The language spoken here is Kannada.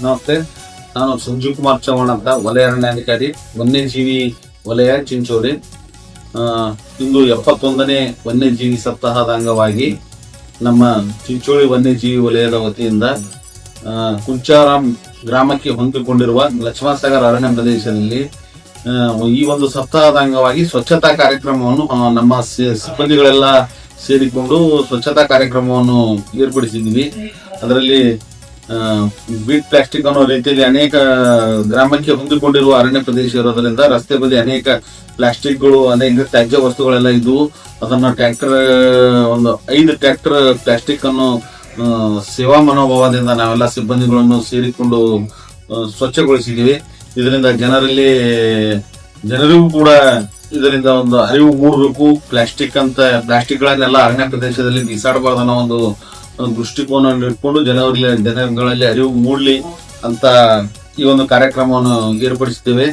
ನಮಸ್ತೆ ನಾನು ಸಂಜೀವ್ ಕುಮಾರ್ ಚೌಹಾಣ್ ಅಂತ, ವಲಯ ಅರಣ್ಯಾಧಿಕಾರಿ, ವನ್ಯಜೀವಿ ವಲಯ ಚಿಂಚೋಳಿ. ಇಂದು ಎಪ್ಪತ್ತೊಂದನೇ ವನ್ಯಜೀವಿ ಸಪ್ತಾಹದ ಅಂಗವಾಗಿ ನಮ್ಮ ಚಿಂಚೋಳಿ ವನ್ಯಜೀವಿ ವಲಯದ ವತಿಯಿಂದ ಕುಂಚಾರಾಮ್ ಗ್ರಾಮಕ್ಕೆ ಹೊಂದಿಕೊಂಡಿರುವ ಲಕ್ಷ್ಮಣಸಾಗರ ಅರಣ್ಯ ಪ್ರದೇಶದಲ್ಲಿ ಈ ಒಂದು ಸಪ್ತಾಹದ ಅಂಗವಾಗಿ ಸ್ವಚ್ಛತಾ ಕಾರ್ಯಕ್ರಮವನ್ನು ನಮ್ಮ ಸಿಬ್ಬಂದಿಗಳೆಲ್ಲ ಸೇರಿಕೊಂಡು ಸ್ವಚ್ಛತಾ ಕಾರ್ಯಕ್ರಮವನ್ನು ಏರ್ಪಡಿಸಿದ್ದೀವಿ. ಅದರಲ್ಲಿ ಬೀಟ್ ಪ್ಲಾಸ್ಟಿಕ್ ಅನ್ನೋ ರೀತಿಯಲ್ಲಿ ಅನೇಕ ಗ್ರಾಮಕ್ಕೆ ಹೊಂದಿಕೊಂಡಿರುವ ಅರಣ್ಯ ಪ್ರದೇಶ ಇರೋದ್ರಿಂದ ರಸ್ತೆ ಬದಿ ಅನೇಕ ಪ್ಲಾಸ್ಟಿಕ್ಗಳು, ಅನೇಕ ತ್ಯಾಜ್ಯ ವಸ್ತುಗಳೆಲ್ಲ ಇದ್ವು. ಅದನ್ನ ಟ್ರ್ಯಾಕ್ಟರ್ ಒಂದು ಐದು ಟ್ರ್ಯಾಕ್ಟರ್ ಪ್ಲಾಸ್ಟಿಕ್ ಅನ್ನು ಸೇವಾ ಮನೋಭಾವದಿಂದ ನಾವೆಲ್ಲ ಸಿಬ್ಬಂದಿಗಳನ್ನು ಸೇರಿಕೊಂಡು ಸ್ವಚ್ಛಗೊಳಿಸಿದ್ದೀವಿ. ಇದರಿಂದ ಜನರಲ್ಲಿ, ಜನರಿಗೂ ಕೂಡ ಇದರಿಂದ ಒಂದು ಅರಿವು ಮೂಡಬೇಕು. ಪ್ಲಾಸ್ಟಿಕ್ ಅಂತ, ಪ್ಲಾಸ್ಟಿಕ್ಗಳನ್ನೆಲ್ಲ ಅರಣ್ಯ ಪ್ರದೇಶದಲ್ಲಿ ಬಿಸಾಡಬಾರ್ದು ಒಂದು ದೃಷ್ಟಿಕೋನವನ್ನು ಇಟ್ಕೊಂಡು ಜನವರಿ ಜನಗಳಲ್ಲಿ ಅರಿವು ಮೂಡಲಿ ಅಂತ ಈ ಒಂದು ಕಾರ್ಯಕ್ರಮವನ್ನು ಏರ್ಪಡಿಸಿದ್ದೇವೆ